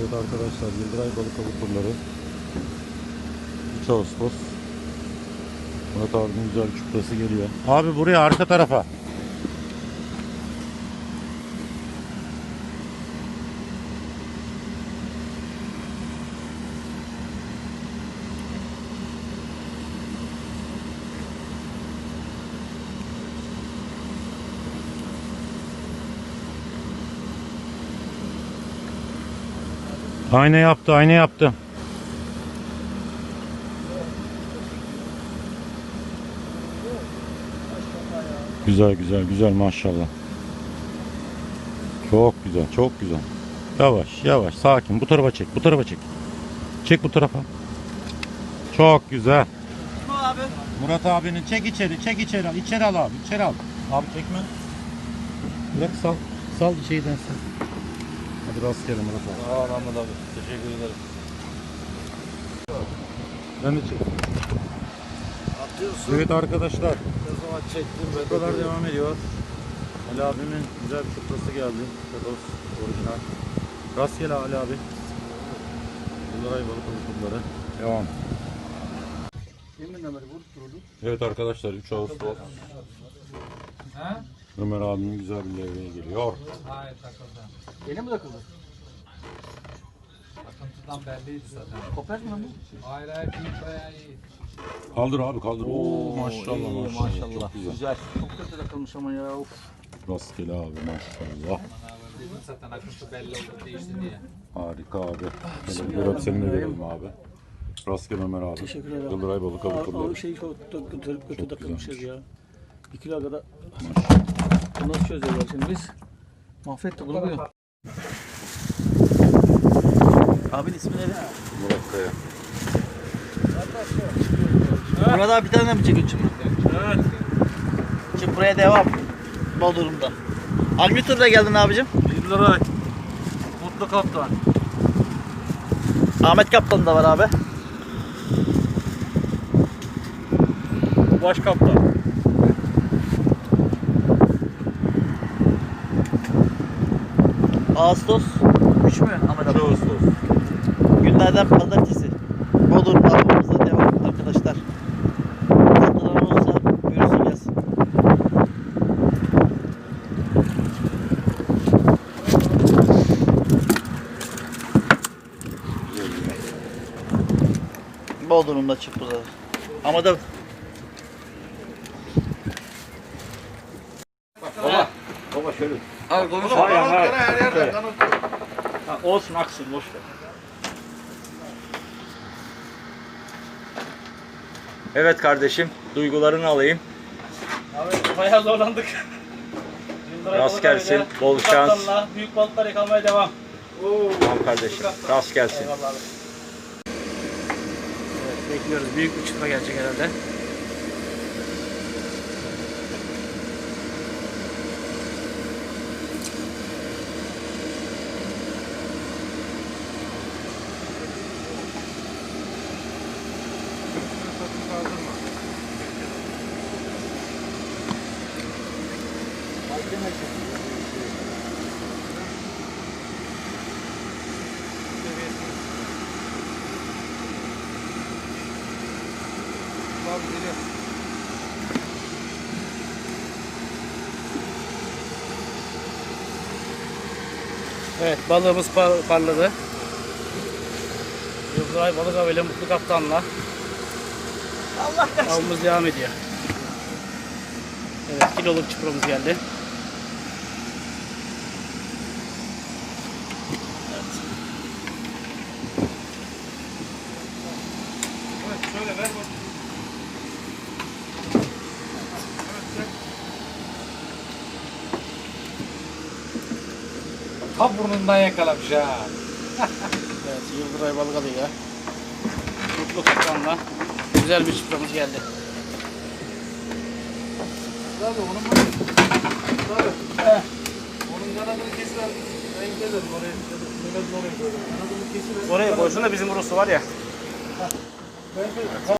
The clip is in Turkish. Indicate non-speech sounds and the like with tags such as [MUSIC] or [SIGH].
Evet arkadaşlar Yıldıray Balık Avı turları 3 Ağustos Murat abinin güzel çuprası geliyor. Abi buraya arka tarafa. Ayna yaptı, ayna yaptı. Güzel güzel güzel maşallah. Çok güzel çok güzel. Yavaş yavaş sakin bu tarafa çek bu tarafa çek. Çek bu tarafa. Çok güzel. abi. Murat abinin çek içeri çek içeri al içeri al abi içeri al. Abi çekme. Bırak sal. Sal şeyden sal. Hadi rastgele Murat abi. Sağ ol Ahmet abi. Teşekkür ederim. Ben de çek. Atıyorsun. Evet arkadaşlar. Ne zaman çektim ve Bu kadar devam ediyor. Ali abimin güzel bir çuprası geldi. Todos orijinal. Rastgele Ali abi. Yıldıray balık avukları. Devam. Evet arkadaşlar 3 Ağustos. Ha? Ömer abimin güzel bir levreye geliyor. Hayır takıldı. Yeni mi takıldı? Takıntıdan belliydi zaten. Kopert mi lan bu? Hayır hayır bir bayağı iyi. Kaldır abi kaldır. Oo, maşallah iyi, maşallah. Çok güzel. Güzel. Çok kötü takılmış ama ya. Of. Rastgele abi maşallah. Abi dedim zaten akıntı belli oldu değişti diye. Harika abi. Şöyle bir görüp seninle verelim abi. Rastgele Ömer abi. Teşekkür ederim. Yıldıray balık avukları. o şey kötü, kötü, takılmışız ya. Bir kilo kadar. Bunu nasıl çözüyorlar şimdi biz? Mahvettik bunu bugün. Abinin ismi neydi? Murat Kaya. Murat abi bir tane mi çekiyor çupra? Evet. Çupraya devam. Bodrum'da. Hangi turda geldin abicim? Yıldıray. Mutlu kaptan. Ahmet Kaptan da var abi. Baş kaptan. Ağustos 3 mü Ahmet abi? Ağustos. Günlerden pazartesi. Bodrum avımıza devam arkadaşlar. Tatlılar olursa görüşeceğiz. Bodrum'da çıktı da. Ama da Abi konuş. Hayır hayır. Her yerden kanıtlı. Ha, olsun aksın boş ver. Evet kardeşim, duygularını alayım. Abi bayağı zorlandık. Rast gelsin, bol şans. Büyük balıklar yakalamaya devam. Tamam kardeşim, rast gelsin. Eyvallah abi. Evet, bekliyoruz. Büyük bir çıkma gelecek herhalde. Evet balığımız par- parladı. Yıldıray balık avıyla mutlu kaptanla. Allah Avımız devam ediyor. Evet kiloluk çupramız geldi. Ha burnundan yakalamış ha. [LAUGHS] Evet Yıldıray balık avıyla mutlu kaptanla güzel bir çupramız geldi. Abi onun mu? Abi. Onun kanadını kesiver. Ben gidelim oraya. Mehmet'in oraya koyalım. Kanadını kesiver. Oraya koysun da bizim burası var ya. Ben